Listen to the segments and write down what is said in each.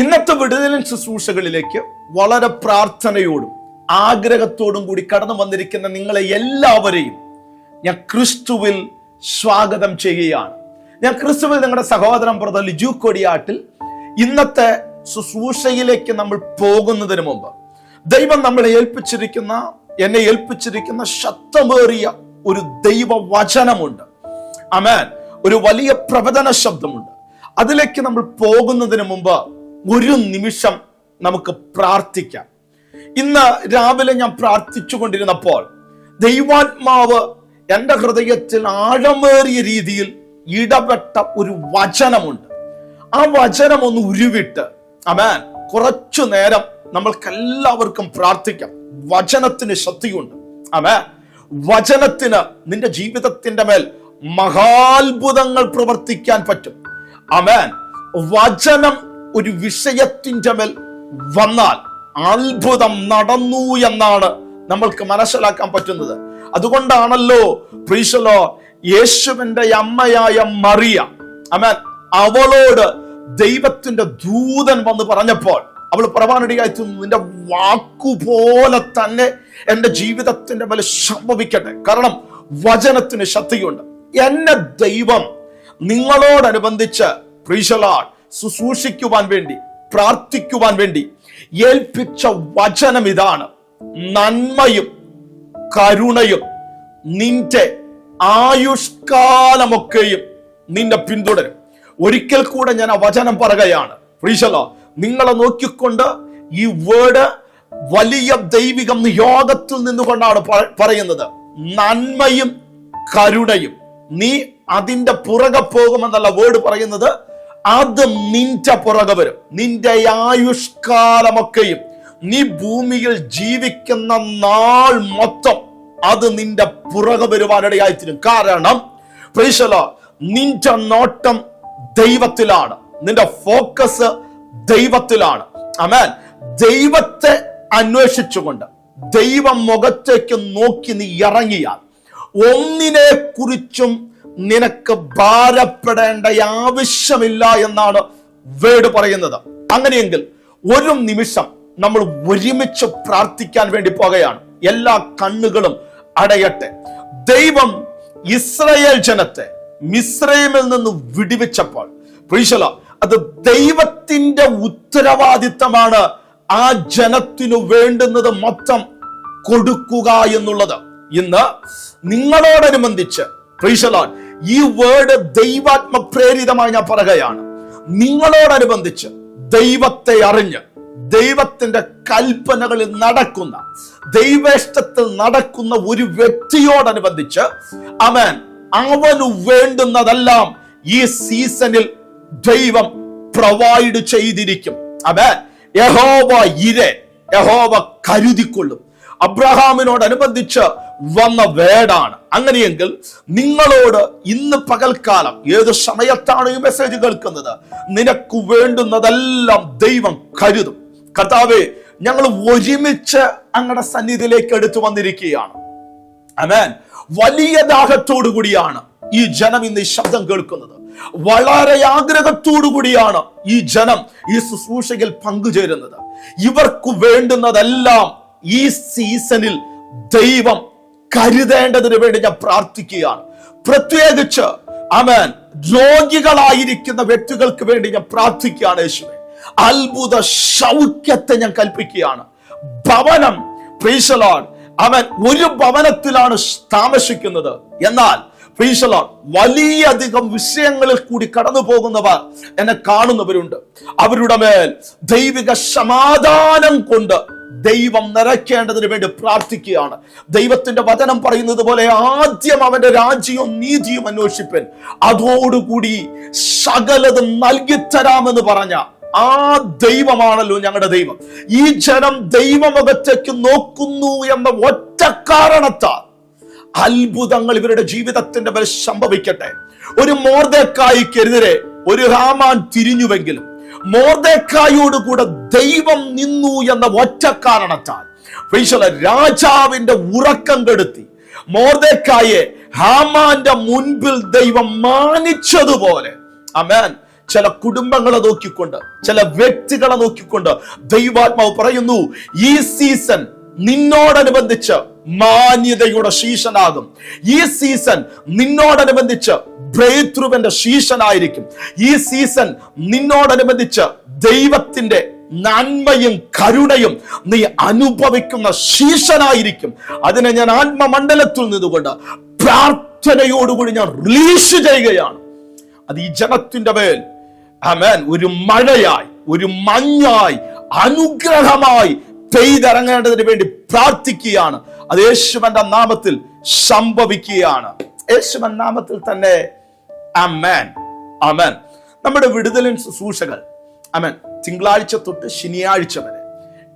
ഇന്നത്തെ വിടുതലിൻ ശുശ്രൂഷകളിലേക്ക് വളരെ പ്രാർത്ഥനയോടും ആഗ്രഹത്തോടും കൂടി കടന്നു വന്നിരിക്കുന്ന നിങ്ങളെ എല്ലാവരെയും ഞാൻ ക്രിസ്തുവിൽ സ്വാഗതം ചെയ്യുകയാണ്. ഞാൻ ക്രിസ്തുവിൽ നിങ്ങളുടെ സഹോദരൻ ബ്രദർ ലിജു കൊടിയാട്ടിൽ ഇന്നത്തെ ശുശ്രൂഷയിലേക്ക് നമ്മൾ പോകുന്നതിന് മുമ്പ് ദൈവം നമ്മളെ ഏൽപ്പിച്ചിരിക്കുന്ന എന്നെ ഏൽപ്പിച്ചിരിക്കുന്ന ശക്തമേറിയ ഒരു ദൈവ വചനമുണ്ട് അമേൻ ഒരു വലിയ പ്രവചന ശബ്ദമുണ്ട്. അതിലേക്ക് നമ്മൾ പോകുന്നതിന് മുമ്പ് ഒരു നിമിഷം നമുക്ക് പ്രാർത്ഥിക്കാം. ഇന്ന് രാവിലെ ഞാൻ പ്രാർത്ഥിച്ചു കൊണ്ടിരുന്നപ്പോൾ ദൈവാത്മാവ് എന്റെ ഹൃദയത്തിൽ ആഴമേറിയ രീതിയിൽ ഇടപെട്ട ഒരു വചനമുണ്ട്. ആ വചനം ഒന്ന് ഉരുവിട്ട് അമേൻ കുറച്ചു നേരം നമ്മൾക്കെല്ലാവർക്കും പ്രാർത്ഥിക്കാം. വചനത്തിന് ശക്തിയുണ്ട്. അമേ വചനത്തിന് നിന്റെ ജീവിതത്തിന്റെ മേൽ മഹാത്ഭുതങ്ങൾ പ്രവർത്തിക്കാൻ പറ്റും. അമേൻ വചനം ഒരു വിഷയത്തിന്റെ മേൽ വന്നാൽ അത്ഭുതം നടന്നു എന്നാണ് നമ്മൾക്ക് മനസ്സിലാക്കാൻ പറ്റുന്നത്. അതുകൊണ്ടാണല്ലോ പ്രീശലോ യേശുവിന്റെ അമ്മയായ മറിയ അമേൻ അവളോട് ദൈവത്തിന്റെ ദൂതൻ വന്ന് പറഞ്ഞപ്പോൾ അവൾ പ്രവാനടിയായി തീർന്നു നിന്റെ വാക്കുപോലെ തന്നെ എന്റെ ജീവിതത്തിന്റെ മേലെ സംഭവിക്കട്ടെ. കാരണം വചനത്തിന് ശക്തിയുണ്ട്. എന്നെ ദൈവം നിങ്ങളോടനുബന്ധിച്ച് പ്രീശലാൾ ശുശ്രൂഷിക്കുവാൻ വേണ്ടി പ്രാർത്ഥിക്കുവാൻ വേണ്ടി ഏൽപ്പിച്ച വചനം ഇതാണ്. നന്മയും കരുണയും നിന്റെ ആയുഷ്കാലമൊക്കെയും നിന്നെ പിന്തുടരും. ഒരിക്കൽ കൂടെ ഞാൻ ആ വചനം പറയുകയാണ്. ഫ്രീഷലോ നിങ്ങളെ നോക്കിക്കൊണ്ട് ഈ വേർഡ് വലിയ ദൈവികം യോഗത്തിൽ നിന്നുകൊണ്ടാണ് പറയുന്നത്. നന്മയും കരുണയും. നീ അതിന്റെ പുറകെ പോകുമെന്നല്ല വേർഡ് പറയുന്നത്. അത് നിന്റെ പുറകെ വരും. നിന്റെ ആയുഷ്കാലമൊക്കെയും നീ ഭൂമിയിൽ ജീവിക്കുന്ന നാൾ മൊത്തം അത് നിന്റെ പുറകെ വരുവാനിടയായിത്തീരും. കാരണം പ്രീശല നിന്റെ നോട്ടം ദൈവത്തിലാണ്. നിന്റെ ഫോക്കസ് ദൈവത്തിലാണ്. അമേൻ ദൈവത്തെ അന്വേഷിച്ചുകൊണ്ട് ദൈവം മുഖത്തേക്ക് നോക്കി നീ ഇറങ്ങിയാൽ ഒന്നിനെ കുറിച്ചും നിനക്ക് ഭാരപ്പെടേണ്ട ആവശ്യമില്ല എന്നാണ് വേട് പറയുന്നത്. അങ്ങനെയെങ്കിൽ ഒരു നിമിഷം നമ്മൾ ഒരുമിച്ച് പ്രാർത്ഥിക്കാൻ വേണ്ടി പോകുകയാണ്. എല്ലാ കണ്ണുകളും അടയട്ടെ. ദൈവം ഇസ്രയേൽ ജനത്തെ മിശ്രമിൽ നിന്ന് വിടിവെച്ചപ്പോൾ പ്രീശല അത് ദൈവത്തിന്റെ ഉത്തരവാദിത്തമാണ് ആ ജനത്തിനു വേണ്ടുന്നത് മൊത്തം കൊടുക്കുക എന്നുള്ളത്. ഇന്ന് നിങ്ങളോടനുബന്ധിച്ച് ഈ വേർഡ് ദൈവാത്മ പ്രേരിതമായി ഞാൻ പറയുകയാണ്. നിങ്ങളോടനുബന്ധിച്ച് ദൈവത്തെ അറിഞ്ഞ് ദൈവത്തിന്റെ കൽപ്പനകളിൽ നടക്കുന്ന ദൈവേഷ്ടത്തിൽ നടക്കുന്ന ഒരു വ്യക്തിയോടനുബന്ധിച്ച് അവൻ അവന് വേണ്ടുന്നതെല്ലാം ഈ സീസണിൽ ദൈവം പ്രൊവൈഡ് ചെയ്തിരിക്കും. അവൻ യഹോവ ഇരെ യഹോവ കരുതിക്കൊള്ളും. അബ്രഹാമിനോടനുബന്ധിച്ച് വന്ന വേടാണ്. അങ്ങനെയെങ്കിൽ നിങ്ങളോട് ഇന്ന് പകൽക്കാലം ഏത് സമയത്താണ് ഈ മെസ്സേജ് കേൾക്കുന്നത്? നിനക്ക് വേണ്ടുന്നതെല്ലാം ദൈവം കരുതും. കർത്താവെ ഞങ്ങൾ ഒരുമിച്ച് അങ്ങടെ സന്നിധിയിലേക്ക് എടുത്തു വന്നിരിക്കുകയാണ്. അമേൻ വലിയ ദാഹത്തോടു കൂടിയാണ് ഈ ജനം ഇന്ന് ഈ ശബ്ദം കേൾക്കുന്നത്. വളരെ ആഗ്രഹത്തോടു കൂടിയാണ് ഈ ജനം ഈ ശുശ്രൂഷയിൽ പങ്കുചേരുന്നത്. ഇവർക്ക് വേണ്ടുന്നതെല്ലാം ഈ സീസണിൽ ദൈവം കരുതേണ്ടതിന് വേണ്ടി ഞാൻ പ്രാർത്ഥിക്കുകയാണ്. പ്രത്യേകിച്ച് അവൻ രോഗികളായിരിക്കുന്ന വ്യക്തികൾക്ക് വേണ്ടി ഞാൻ പ്രാർത്ഥിക്കുകയാണ് യേശുവെ. അത്ഭുത സൗഖ്യത്തെ ഞാൻ കൽപ്പിക്കുകയാണ്. ഭവനം പ്രീശലോൺ അവൻ ഒരു ഭവനത്തിലാണ് താമസിക്കുന്നത്. എന്നാൽ പ്രീശലോൺ വലിയധികം വിഷയങ്ങളിൽ കൂടി കടന്നു പോകുന്നവർ എന്നെ കാണുന്നവരുണ്ട്. അവരുടെ മേൽ ദൈവിക സമാധാനം കൊണ്ട് ദൈവം നിറയ്ക്കേണ്ടതിന് വേണ്ടി പ്രാർത്ഥിക്കുകയാണ്. ദൈവത്തിന്റെ വചനം പറയുന്നത് പോലെ ആദ്യം അവന്റെ രാജ്യവും നീതിയും അന്വേഷിപ്പൻ. അതോടുകൂടി സകലതും നൽകിത്തരാമെന്ന് പറഞ്ഞ ആ ദൈവമാണല്ലോ ഞങ്ങളുടെ ദൈവം. ഈ ജനം ദൈവമുഖത്തേക്ക് നോക്കുന്നു എന്ന ഒറ്റ കാരണത്താൽ അത്ഭുതങ്ങൾ ഇവരുടെ ജീവിതത്തിന്റെ മേൽ സംഭവിക്കട്ടെ. ഒരു മോർദേക്കായിക്കെതിരെ ഒരു ഹാമാൻ തിരിഞ്ഞുവെങ്കിലും മോർദേക്കായോടുകൂടെ ദൈവം നിന്നു എന്ന ഒറ്റ കാരണത്താൽ ഫൈസല രാജാവിന്റെ ഉറക്കം കെടുത്തി. മോർദേക്കായെ ഹാമാന്റെ മുൻപിൽ ദൈവം മാനിച്ചതുപോലെ. അമേൻ ചില കുടുംബങ്ങളെ നോക്കിക്കൊണ്ട് ചില വ്യക്തികളെ നോക്കിക്കൊണ്ട് ദൈവാത്മാവ് പറയുന്നു ഈ സീസൺ നിന്നോടനുബന്ധിച്ച് മാന്യതയുടെ ശീശനാകും. ഈ സീസൺ നിന്നോടനുബന്ധിച്ച് ബ്രേക്ക് ത്രൂവിന്റെ ശീഷനായിരിക്കും ഈ സീസൺ നിന്നോടനുബന്ധിച്ച് ദൈവത്തിന്റെ നന്മയും കരുണയും നീ അനുഭവിക്കുന്ന ശീശനായിരിക്കും. അതിനെ ഞാൻ ആത്മമണ്ഡലത്തിൽ നിന്നുകൊണ്ട് പ്രാർത്ഥനയോടുകൂടി ഞാൻ റിലീസ് ചെയ്യുകയാണ്. അത് ഈ ജനത്തിന്റെ മേൽ ഒരു മഴയായി ഒരു മഞ്ഞായി അനുഗ്രഹമായി പെയ്തിറങ്ങേണ്ടതിന് വേണ്ടി പ്രാർത്ഥിക്കുകയാണ്. അത് യേശുവന്റെ നാമത്തിൽ സംഭവിക്കുകയാണ്. യേശുവൻ നാമത്തിൽ തന്നെ അമേൻ നമ്മുടെ വിടുതലിൻ ശുശ്രൂഷകൾ. അമേൻ തിങ്കളാഴ്ച തൊട്ട് ശനിയാഴ്ച വരെ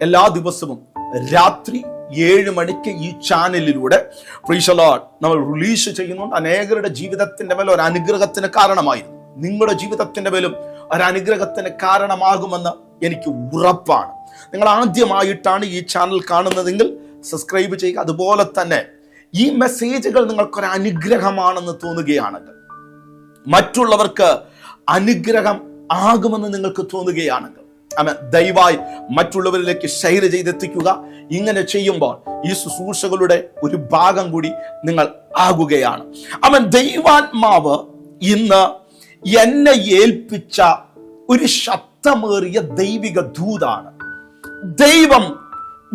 എല്ലാ ദിവസവും രാത്രി ഏഴ് മണിക്ക് ഈ ചാനലിലൂടെ പ്രീഷലോഡ് നമ്മൾ റിലീസ് ചെയ്യുന്നുണ്ട്. അനേകരുടെ ജീവിതത്തിന്റെ മേലെ ഒരു അനുഗ്രഹത്തിന് കാരണമായിരുന്നു. നിങ്ങളുടെ ജീവിതത്തിന്റെ മേലും ഒരു അനുഗ്രഹത്തിന് കാരണമാകുമെന്ന് എനിക്ക് ഉറപ്പാണ്. നിങ്ങൾ ആദ്യമായിട്ടാണ് ഈ ചാനൽ കാണുന്നതെങ്കിൽ സബ്സ്ക്രൈബ് ചെയ്യുക. അതുപോലെ തന്നെ ഈ മെസ്സേജുകൾ നിങ്ങൾക്കൊരു അനുഗ്രഹമാണെന്ന് തോന്നുകയാണെങ്കിൽ മറ്റുള്ളവർക്ക് അനുഗ്രഹം ആകുമെന്ന് നിങ്ങൾക്ക് തോന്നുകയാണെങ്കിൽ ദയവായി മറ്റുള്ളവരിലേക്ക് ഷെയർ ചെയ്തെത്തിക്കുക. ഇങ്ങനെ ചെയ്യുമ്പോൾ ഈ ശുശ്രൂഷകളുടെ ഒരു ഭാഗം കൂടി നിങ്ങൾ ആകുകയാണ്. അവൻ ദൈവാത്മാവ് ഇന്ന് എന്നെ ഏൽപ്പിച്ച ഒരു ശക്തമേറിയ ദൈവിക ദൂതാണ്. ദൈവം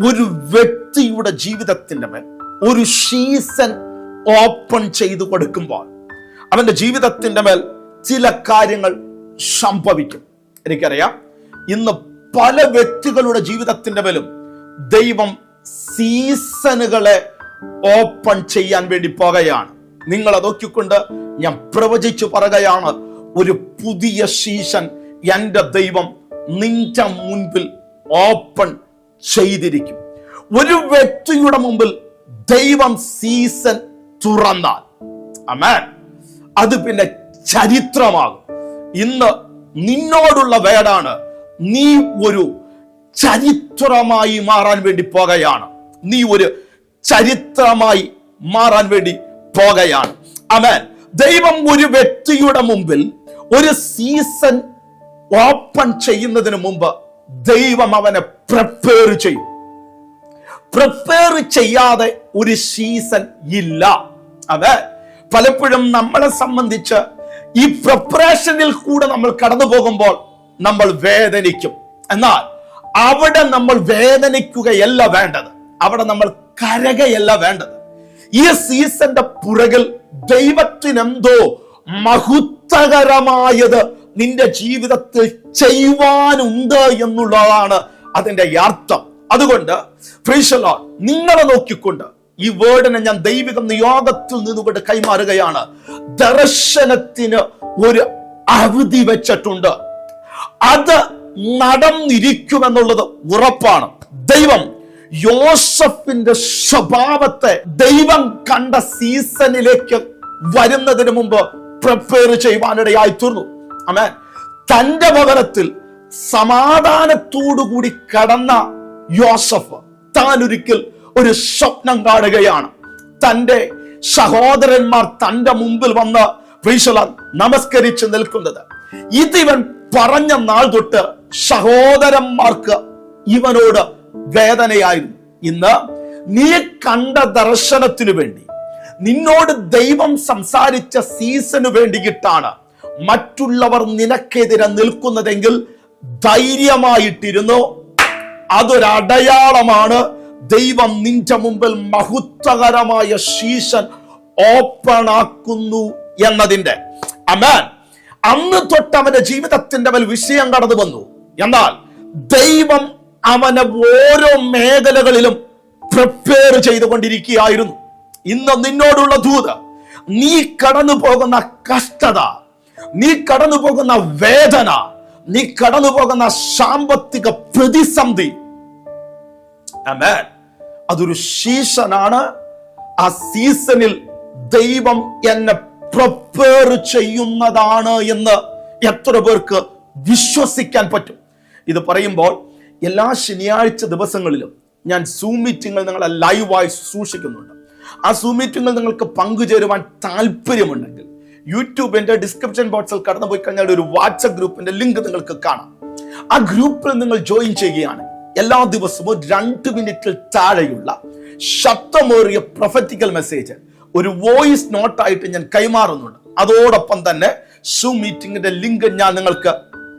ഒരു വ്യക്തിയുടെ ജീവിതത്തിന്റെ മേൽ ഒരു സീസൺ ഓപ്പൺ ചെയ്തു കൊടുക്കുമ്പോൾ അവന്റെ ജീവിതത്തിന്റെ മേൽ ചില കാര്യങ്ങൾ സംഭവിക്കും. എനിക്കറിയാം. ഇന്ന് പല വ്യക്തികളുടെ ജീവിതത്തിന്റെ മേലും ദൈവം സീസണുകളെ ഓപ്പൺ ചെയ്യാൻ വേണ്ടി പോകുകയാണ്. നിങ്ങൾ നോക്കിക്കൊണ്ട് ഞാൻ പ്രവചിച്ചു പറയുകയാണ്. ഒരു പുതിയ സീസൺ എന്റെ ദൈവം നിന്റെ മുൻപിൽ ഓപ്പൺ ചെയ്തിരിക്കും. ഒരു വ്യക്തിയുടെ മുമ്പിൽ ദൈവം സീസൺ തുറന്നാൽ അമേൻ അത് പിന്നെ ചരിത്രമാകും. ഇന്ന് നിന്നോടുള്ള വേടാണ്. നീ ഒരു ചരിത്രമായി മാറാൻ വേണ്ടി പോകുകയാണ്. നീ ഒരു ചരിത്രമായി മാറാൻ വേണ്ടി പോകുകയാണ്. അമേൻ ദൈവം ഒരു വ്യക്തിയുടെ മുമ്പിൽ ഒരു സീസൺ ഓപ്പൺ ചെയ്യുന്നതിന് മുമ്പ് ദൈവം അവനെ പ്രിപ്പയർ ചെയ്യും. പ്രിപ്പയർ ചെയ്യാതെ ഒരു സീസൺ ഇല്ല. അത്? പലപ്പോഴും നമ്മളെ സംബന്ധിച്ച് ഈ പ്രിപ്പറേഷനിൽ കൂടെ നമ്മൾ കടന്നു പോകുമ്പോൾ നമ്മൾ വേദനിക്കും. എന്നാൽ അവിടെ നമ്മൾ വേദനിക്കുകയല്ല വേണ്ടത്. അവിടെ നമ്മൾ കരകയല്ല വേണ്ടത്. ഈ സീസന്റെ പുറകിൽ ദൈവത്തിനെന്തോ മഹുത്തകരമായത് നിന്റെ ജീവിതത്തിൽ ചെയ്യുവാനുണ്ട് എന്നുള്ളതാണ് അതിന്റെ അർത്ഥം. അതുകൊണ്ട് ഫ്രീഷലോ നിങ്ങളെ നോക്കിക്കൊണ്ട് ഈ വേർഡിനെ ഞാൻ ദൈവിക നിയോഗത്തിൽ നിന്നുകൊണ്ട് കൈമാറുകയാണ്. ദർശനത്തിന് ഒരു അവധി വെച്ചിട്ടുണ്ട്. അത് നടന്നിരിക്കുമെന്നുള്ളത് ഉറപ്പാണ്. ദൈവം യോസഫിന്റെ സ്വഭാവത്തെ ദൈവം കണ്ട സീസണിലേക്ക് വരുന്നതിന് മുമ്പ് പ്രിപ്പയർ ചെയ്യുവാനിടയായി തീർന്നു. അമേൻ തന്റെ ഭവനത്തിൽ സമാധാനത്തോടുകൂടി കടന്ന യോസഫ് താൻ ഒരിക്കൽ ഒരു സ്വപ്നം കാണുകയാണ്. തന്റെ സഹോദരന്മാർ തന്റെ മുമ്പിൽ വന്ന് നമസ്കരിച്ച് നിൽക്കുന്നത്. ഇത് ഇവൻ പറഞ്ഞ നാൾ തൊട്ട് സഹോദരന്മാർക്ക് ഇവനോട് വേദനയായിരുന്നു. ഇന്ന് നീ കണ്ട ദർശനത്തിനു വേണ്ടി നിന്നോട് ദൈവം സംസാരിച്ച സീസണു വേണ്ടിയിട്ടാണ് മറ്റുള്ളവർ നിനക്കെതിരെ നിൽക്കുന്നതെങ്കിൽ ധൈര്യമായിട്ടിരുന്നു. അതൊരടയാളമാണ്. ദൈവം നിന്റെ മുമ്പിൽ മഹത്വകരമായ ശീശൻ ഓപ്പൺ ആക്കുന്നു എന്നതിന്റെ. അമാൻ അന്ന് തൊട്ട് അവന്റെ ജീവിതത്തിന്റെ മേൽ വിഷയം കടന്നു വന്നു. എന്നാൽ ദൈവം അവനെ ഓരോ മേഖലകളിലും പ്രിപ്പയർ ചെയ്തുകൊണ്ടിരിക്കുകയായിരുന്നു. ഇന്ന് നിന്നോടുള്ള ദൂത് നീ കടന്നു പോകുന്ന കഷ്ടത നീ കടന്നു പോകുന്ന വേദന നീ കടന്നു പോകുന്ന സാമ്പത്തിക പ്രതിസന്ധി. അതൊരു സീസണാണ് ആ സീസണിൽ ദൈവം എന്നെ പ്രിപ്പയർ ചെയ്യുന്നതാണ് എന്ന് എത്ര പേർക്ക് വിശ്വസിക്കാൻ പറ്റും. ഇത് പറയുമ്പോൾ എല്ലാ ശനിയാഴ്ച ദിവസങ്ങളിലും ഞാൻ സൂം മീറ്റിങ്ങൾ നിങ്ങളെ ലൈവായി സൂക്ഷിക്കുന്നുണ്ട്. ആ സൂം മീറ്റിങ്ങൾ നിങ്ങൾക്ക് പങ്കുചേരുവാൻ താല്പര്യമുണ്ടെങ്കിൽ യൂട്യൂബിന്റെ ഡിസ്ക്രിപ്ഷൻ ബോക്സിൽ കടന്നു പോയി കഴിഞ്ഞാൽ ഒരു വാട്സപ്പ് ഗ്രൂപ്പിന്റെ ലിങ്ക് നിങ്ങൾക്ക് കാണാം. ആ ഗ്രൂപ്പിൽ നിങ്ങൾ ജോയിൻ ചെയ്യുകയാണ്. എല്ലാ ദിവസവും രണ്ട് മിനിറ്റിൽ താഴെയുള്ള ശബ്ദമേറിയ പ്രൊഫറ്റിക്കൽ മെസ്സേജ് ഒരു വോയിസ് നോട്ടായിട്ട് ഞാൻ കൈമാറുന്നുണ്ട്. അതോടൊപ്പം തന്നെ സൂ മീറ്റിംഗിന്റെ ലിങ്ക് ഞാൻ നിങ്ങൾക്ക്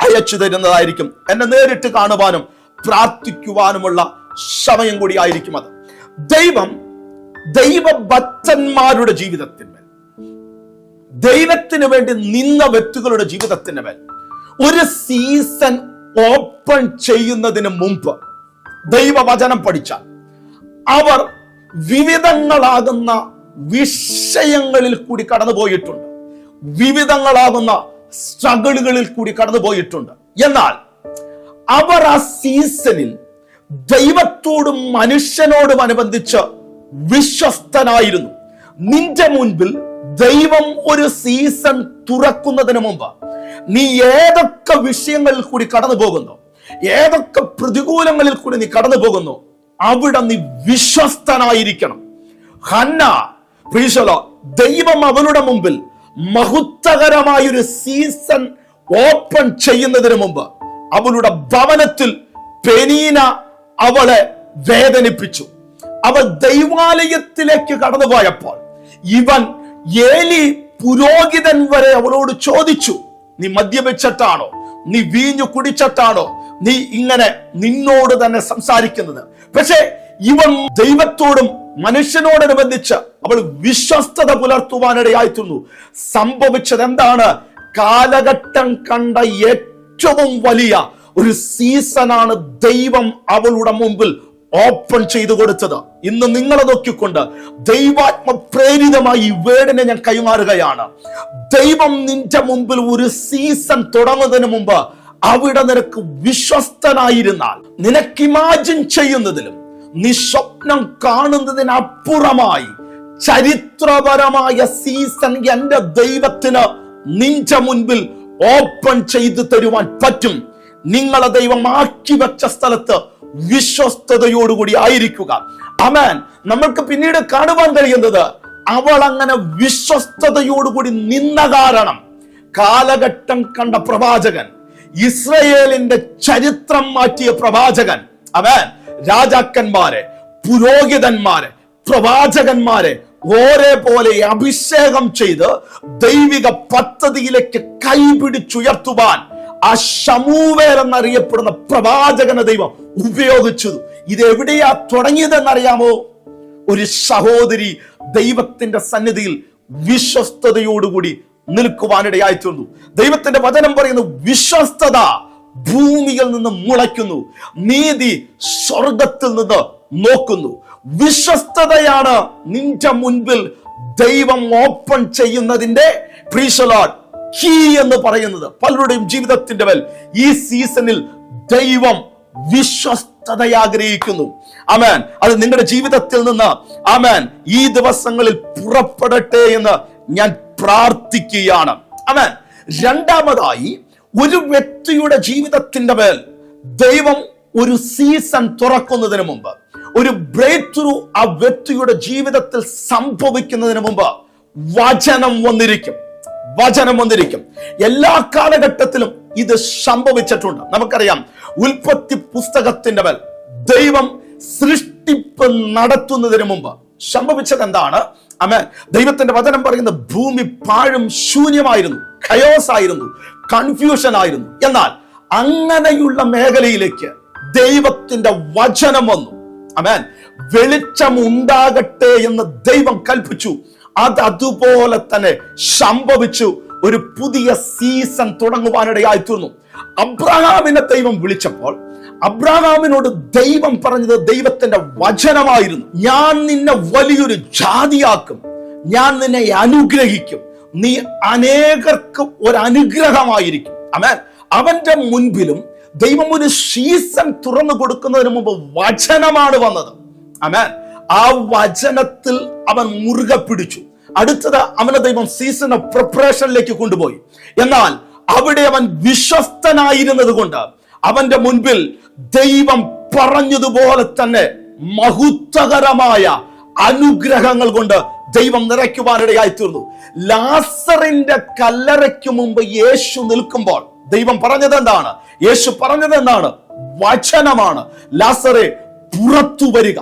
അയച്ചു തരുന്നതായിരിക്കും. എന്നെ നേരിട്ട് കാണുവാനും പ്രാർത്ഥിക്കുവാനുമുള്ള സമയം കൂടി ആയിരിക്കും അത്. ദൈവം ദൈവഭക്തന്മാരുടെ ജീവിതത്തിന്മേൽ ദൈവത്തിന് വേണ്ടി നിന്ന വ്യക്തികളുടെ ജീവിതത്തിന് മേൽ. ഒരു സീസൺ ഓപ്പൺ ചെയ്യുന്നതിന് മുമ്പ് ദൈവവചനം പഠിച്ചാൽ അവർ വിവിധങ്ങളാകുന്ന വിഷയങ്ങളിൽ കൂടി കടന്നുപോയിട്ടുണ്ട്. വിവിധങ്ങളാകുന്ന സ്ട്രഗിളുകളിൽ കൂടി കടന്നുപോയിട്ടുണ്ട്. എന്നാൽ അവർ ആ സീസണിൽ ദൈവത്തോടും മനുഷ്യനോടും അനുബന്ധിച്ച് വിശ്വസ്തനായിരുന്നു. നിന്റെ മുൻപിൽ ദൈവം ഒരു സീസൺ തുറക്കുന്നതിന് മുമ്പ് നീ ഏതൊക്കെ വിഷയങ്ങളിൽ കൂടി കടന്നു പോകുന്നു? ഏതൊക്കെ പ്രതികൂലങ്ങളിൽ കൂടി നീ കടന്നു പോകുന്നു? അവിടെ നീ വിശ്വസ്തനായിരിക്കണം. ഹന്ന പ്രീശലോ ദൈവം അവളുടെ മുമ്പിൽ മഹത്വകരമായ ഒരു സീസൺ ഓപ്പൺ ചെയ്യുന്നതിന് മുമ്പ് അവളുടെ ഭവനത്തിൽ പെനീന അവളെ വേദനിപ്പിച്ചു. അവൾ ദൈവാലയത്തിലേക്ക് കടന്നുപോയപ്പോൾ ഇവൻ ഏലി പുരോഹിതൻ വരെ അവളോട് ചോദിച്ചു നീ മദ്യപിച്ചിട്ടാണോ? നീ വീഞ്ഞു കുടിച്ചിട്ടാണോ? നീ ഇങ്ങനെ നിന്നോട് തന്നെ സംസാരിക്കുന്നത്? പക്ഷേ ഇവൻ ദൈവത്തോടും മനുഷ്യനോടനുബന്ധിച്ച് അവൾ വിശ്വസ്തത പുലർത്തുവാനിടയായിത്തുന്നു സംഭവിച്ചത് എന്താണ് കാലഘട്ടം കണ്ട ഏറ്റവും വലിയ ഒരു സീസണാണ് ദൈവം അവളുടെ മുമ്പിൽ ഓപ്പൺ ചെയ്തു കൊടുത്തത്. ഇന്ന് നിങ്ങളെ നോക്കിക്കൊണ്ട് ദൈവാത്മ പ്രേരിതമായി ഈ വേടിനെ ഞാൻ കൈമാറുകയാണ്. ദൈവം നിന്റെ മുമ്പിൽ ഒരു സീസൺ തുടങ്ങുന്നതിന് മുമ്പ് അവിടെ നിനക്ക് വിശ്വസ്തനായിരുന്നാൽ നിനക്ക് ഇമാജിൻ ചെയ്യുന്നതിലും നീ സ്വപ്നം കാണുന്നതിനപ്പുറമായി ചരിത്രപരമായ സീസൺ എന്റെ ദൈവത്തിന് നിന്റെ മുൻപിൽ ഓപ്പൺ ചെയ്തു തരുവാൻ പറ്റും. നിങ്ങളെ ദൈവം ആക്കി വെച്ച സ്ഥലത്ത് വിശ്വസ്തയോടുകൂടി ആയിരിക്കുക. അമേൻ നമ്മൾക്ക് പിന്നീട് കാണുവാൻ കഴിയുന്നത് അവൾ അങ്ങനെ വിശ്വസ്തയോടുകൂടി നിന്ന കാരണം. കാലഘട്ടം കണ്ട പ്രവാചകൻ ഇസ്രയേലിന്റെ ചരിത്രം മാറ്റിയ പ്രവാചകൻ അവൻ രാജാക്കന്മാരെ പുരോഹിതന്മാരെ പ്രവാചകന്മാരെ ഓരേ പോലെ അഭിഷേകം ചെയ്ത് ദൈവിക പദ്ധതിയിലേക്ക് കൈപിടിച്ചുയർത്തുവാൻ ആ ഷമൂവേൽ എന്നറിയപ്പെടുന്ന പ്രവാചകന ദൈവം ഉപയോഗിച്ചു. ഇത് എവിടെയാ തുടങ്ങിയതെന്നറിയാമോ? ഒരു സഹോദരി ദൈവത്തിന്റെ സന്നിധിയിൽ വിശ്വസ്തയോടുകൂടി നിൽക്കുവാനിടയായി തീർന്നു ദൈവത്തിന്റെ വചനം പറയുന്നു വിശ്വസ്തത ഭൂമിയിൽ നിന്ന് മുളയ്ക്കുന്നു നീതി സ്വർഗത്തിൽ നിന്ന് നോക്കുന്നു. വിശ്വസ്തതയാണ് നിന്റെ മുൻപിൽ ദൈവം ഓപ്പൺ ചെയ്യുന്നതിന്റെ പ്രീശലോട്ട് കീ എന്ന് പറയുന്നത് പലരുടെയും ജീവിതത്തിന്റെ മേൽ ഈ സീസണിൽ ദൈവം വിശ്വസ്തത ആഗ്രഹിക്കുന്നു. അമേൻ അത് നിങ്ങളുടെ ജീവിതത്തിൽ നിന്ന് ആമേൻ. ഈ ദിവസങ്ങളിൽ പുറപ്പെടട്ടെ എന്ന് ഞാൻ പ്രാർത്ഥിക്കുകയാണ്. ആമേൻ. രണ്ടാമതായി ഒരു വ്യക്തിയുടെ ജീവിതത്തിന്റെ മേൽ ദൈവം ഒരു സീസൺ തുറക്കുന്നതിന് മുമ്പ് ഒരു ബ്രേക്ക് ത്രൂ ആ വ്യക്തിയുടെ ജീവിതത്തിൽ സംഭവിക്കുന്നതിന് മുമ്പ് വചനം വന്നിരിക്കും. വചനം വന്നിരിക്കും. എല്ലാ കാലഘട്ടത്തിലും ഇത് സംഭവിച്ചിട്ടുണ്ട്. നമുക്കറിയാം ഉൽപ്പത്തി പുസ്തകത്തിന്റെ മേൽ ദൈവം സൃഷ്ടിപ്പ് നടത്തുന്നതിന് മുമ്പ് സംഭവിച്ചത് എന്താണ്? അമേ ദൈവത്തിന്റെ വചനം പറയുന്ന ഭൂമി പാഴും ശൂന്യമായിരുന്നു ഖയോസ് ആയിരുന്നു കൺഫ്യൂഷൻ ആയിരുന്നു. എന്നാൽ അങ്ങനെയുള്ള മേഖലയിലേക്ക് ദൈവത്തിന്റെ വചനം വന്നു. അമേൻ വെളിച്ചം ഉണ്ടാകട്ടെ എന്ന് ദൈവം കൽപ്പിച്ചു. അത് അതുപോലെ തന്നെ സംഭവിച്ചു. ഒരു പുതിയ സീസൺ തുടങ്ങുവാനിടയായി തീർന്നു. അബ്രഹാമിനെ ദൈവം വിളിച്ചപ്പോൾ അബ്രഹാമിനോട് ദൈവം പറഞ്ഞത് ദൈവത്തിന്റെ വചനമായിരുന്നു. ഞാൻ നിന്നെ വലിയൊരു ജാതിയാക്കും. ഞാൻ നിന്നെ അനുഗ്രഹിക്കും. നീ അനേകർക്ക് ഒരു അനുഗ്രഹമായിരിക്കും. അമേൻ അവന്റെ മുൻപിലും ദൈവം ഒരു സീസൺ തുറന്നു കൊടുക്കുന്നതിന് മുമ്പ് വചനമാണ് വന്നത്. അമേൻ ആ വചനത്തിൽ അവൻ മുറുകെ പിടിച്ചു. അടുത്തത് അവനെ ദൈവം സീസൺ ഓഫ് പ്രിപ്പറേഷനിലേക്ക് കൊണ്ടുപോയി. എന്നാൽ അവിടെ അവൻ വിശ്വസ്തനായിരുന്നത് കൊണ്ട് അവന്റെ മുൻപിൽ ദൈവം പറഞ്ഞതുപോലെ തന്നെ മഹത്വകരമായ അനുഗ്രഹങ്ങൾ കൊണ്ട് ദൈവം നിറയ്ക്കുവാനിടയായി തീർന്നു ലാസറിന്റെ കല്ലറയ്ക്ക് മുമ്പ് യേശു നിൽക്കുമ്പോൾ ദൈവം പറഞ്ഞത് എന്താണ് യേശു പറഞ്ഞത് എന്താണ് വചനമാണ്. ലാസറെ പുറത്തു വരിക.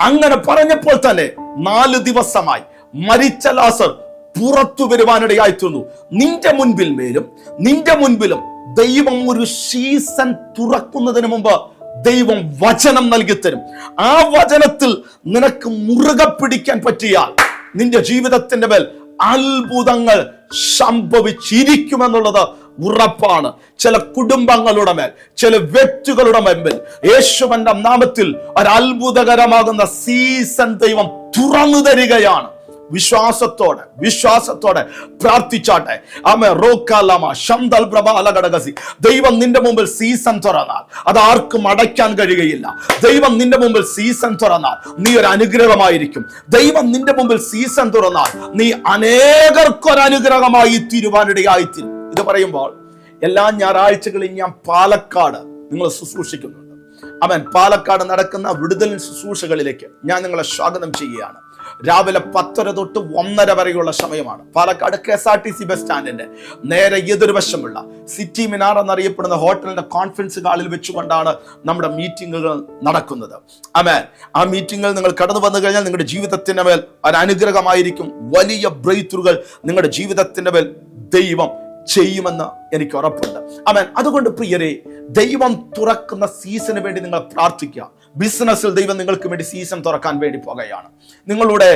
അങ്ങനെ പറഞ്ഞപ്പോൾ തന്നെ നാല് ദിവസമായി മരിച്ച ലാസർ പുറത്തു വരുവാനിടയായി തീർന്നു നിന്റെ മുൻപിൽ മേലും നിന്റെ മുൻപിലും ദൈവം ഒരു സീസൺ തുറക്കുന്നതിന് മുമ്പ് ദൈവം വചനം നൽകിത്തരും. തരും ആ വചനത്തിൽ നിനക്ക് മുറുകെ പിടിക്കാൻ പറ്റിയാൽ നിന്റെ ജീവിതത്തിന്റെ മേൽ അത്ഭുതങ്ങൾ സംഭവിച്ചിരിക്കുമെന്നുള്ളത് ഉറപ്പാണ്. ചില കുടുംബങ്ങളുടെ മേൽ ചില വ്യക്തികളുടെ മുമ്പിൽ. യേശുവന്റെ നാമത്തിൽ ഒരു അത്ഭുതകരമാകുന്ന സീസൺ ദൈവം തുറന്നു തരികയാണ്. വിശ്വാസത്തോടെ വിശ്വാസത്തോടെ പ്രാർത്ഥിച്ചാട്ടെ. ആമേ റോക്കാലമ ശന്തൽ പ്രഭ അലകടകസി. ദൈവം നിന്റെ മുമ്പിൽ സീസൺ തുറന്നാൽ അത് ആർക്കും അടയ്ക്കാൻ കഴിയുകയില്ല. ദൈവം നിന്റെ മുമ്പിൽ സീസൺ തുറന്നാൽ നീ ഒരു അനുഗ്രഹമായിരിക്കും. ദൈവം നിന്റെ മുമ്പിൽ സീസൺ തുറന്നാൽ നീ അനേകർക്കൊരനുഗ്രഹമായി തീരുവാനിടയായി തീരും ഇത് പറയുമ്പോൾ എല്ലാ ഞായറാഴ്ചകളിൽ ഞാൻ പാലക്കാട് നിങ്ങൾ ശുശ്രൂഷിക്കുന്നുണ്ട്. അവൻ പാലക്കാട് നടക്കുന്ന വിടുതൽ ശുശ്രൂഷകളിലേക്ക് ഞാൻ നിങ്ങളെ സ്വാഗതം ചെയ്യുകയാണ്. രാവിലെ പത്തര തൊട്ട് ഒന്നര വരെയുള്ള സമയമാണ്. Palakkad K S R T C bus സ്റ്റാൻഡിന്റെ നേരെ എതിർവശമുള്ള സിറ്റി മിനാർ എന്നറിയപ്പെടുന്ന ഹോട്ടലിന്റെ കോൺഫറൻസ് ഹാളിൽ വെച്ചുകൊണ്ടാണ് നമ്മുടെ മീറ്റിങ്ങുകൾ നടക്കുന്നത്. അമേ ആ മീറ്റിങ്ങിൽ നിങ്ങൾ കടന്നു വന്നു കഴിഞ്ഞാൽ നിങ്ങളുടെ ജീവിതത്തിന്റെ മേൽ ഒരു അനുഗ്രഹമായിരിക്കും. വലിയ ബ്രേത്തുകൾ നിങ്ങളുടെ ജീവിതത്തിന്റെ മേൽ ദൈവം ചെയ്യുമെന്ന് എനിക്ക് ഉറപ്പുണ്ട്. അവൻ അതുകൊണ്ട് പ്രിയരെ ദൈവം തുറക്കുന്ന സീസണിന് വേണ്ടി നിങ്ങൾ പ്രാർത്ഥിക്കുക. ബിസിനസ്സിൽ ദൈവം നിങ്ങൾക്ക് വേണ്ടി സീസൺ തുറക്കാൻ വേണ്ടി പോകുകയാണ്. നിങ്ങളുടെ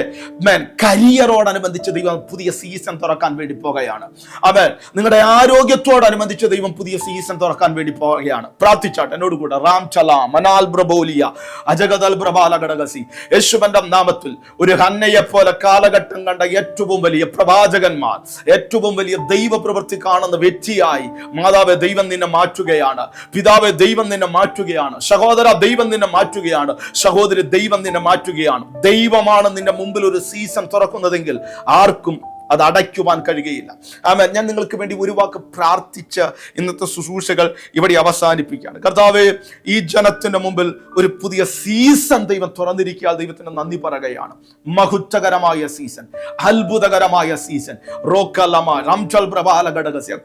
മേൻ കരിയറോടനുബന്ധിച്ച് ദൈവം പുതിയ സീസൺ തുറക്കാൻ വേണ്ടി പോകുകയാണ്. അവൻ നിങ്ങളുടെ ആരോഗ്യത്തോടനുബന്ധിച്ച് ദൈവം പുതിയ സീസൺ തുറക്കാൻ വേണ്ടി പോവുകയാണ് പ്രാർത്ഥിച്ചാട്ട് എന്നോട് കൂടെ റാം ചല മനാൽ ബ്രബോലിയ അജഗദൽ പ്രബാല ഘടകസി യേശുവന്റെ നാമത്തിൽ ഒരു ഹന്നയെ പോലെ കാലഘട്ടം കണ്ട ഏറ്റവും വലിയ പ്രവാചകന്മാർ ഏറ്റവും വലിയ ദൈവ പ്രവൃത്തി കാണുന്ന വ്യക്തിയായി മാതാവെ ദൈവം നിന്നെ മാറ്റുകയാണ്. പിതാവെ ദൈവം നിന്നെ മാറ്റുകയാണ്. സഹോദര ദൈവം നിന്നെ മാറ്റുകയാണ്. സഹോദരി ദൈവം നിന്നെ മാറ്റുകയാണ്. ദൈവമാണ് നിന്റെ മുമ്പിൽ ഒരു സീസൺ തുറക്കുന്നതെങ്കിൽ ആർക്കും അത് അടയ്ക്കുവാൻ കഴിയുകയില്ല. ആമേ ഞാൻ നിങ്ങൾക്ക് വേണ്ടി ഒരു വാക്ക് പ്രാർത്ഥിച്ച ഇന്നത്തെ ശുശ്രൂഷകൾ ഇവിടെ അവസാനിപ്പിക്കുകയാണ്. കർത്താവ് ഈ ജനത്തിന്റെ മുമ്പിൽ ഒരു പുതിയ സീസൺ ദൈവം തുറന്നിരിക്കുക ദൈവത്തിന് നന്ദി പറയുകയാണ്. മഹുറ്റകരമായ സീസൺ അത്ഭുതകരമായ സീസൺ റോക്കലമ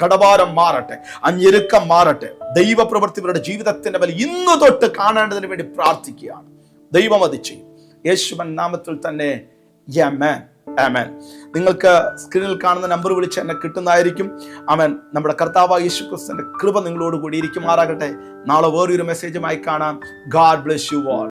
കടവാരം മാറട്ടെ അഞ്ഞെരുക്കം മാറട്ടെ. ദൈവപ്രവൃത്തി ഇവരുടെ ജീവിതത്തിന്റെ മേൽ ഇന്ന് തൊട്ട് കാണേണ്ടതിന് വേണ്ടി പ്രാർത്ഥിക്കുകയാണ്. ദൈവം അത് ചെയ്യും. യേശുവൻ നാമത്തിൽ തന്നെ യമൻ ആമൻ. നിങ്ങൾക്ക് സ്ക്രീനിൽ കാണുന്ന നമ്പർ വിളിച്ച് എന്നെ കിട്ടുന്നതായിരിക്കും. അവൻ നമ്മുടെ കർത്താവ് യേശു ക്രിസ്തുവിന്റെ കൃപ നിങ്ങളോട് കൂടി ഇരിക്കുമാറാകട്ടെ. നാളെ വേറൊരു മെസ്സേജുമായി കാണാം. God bless you all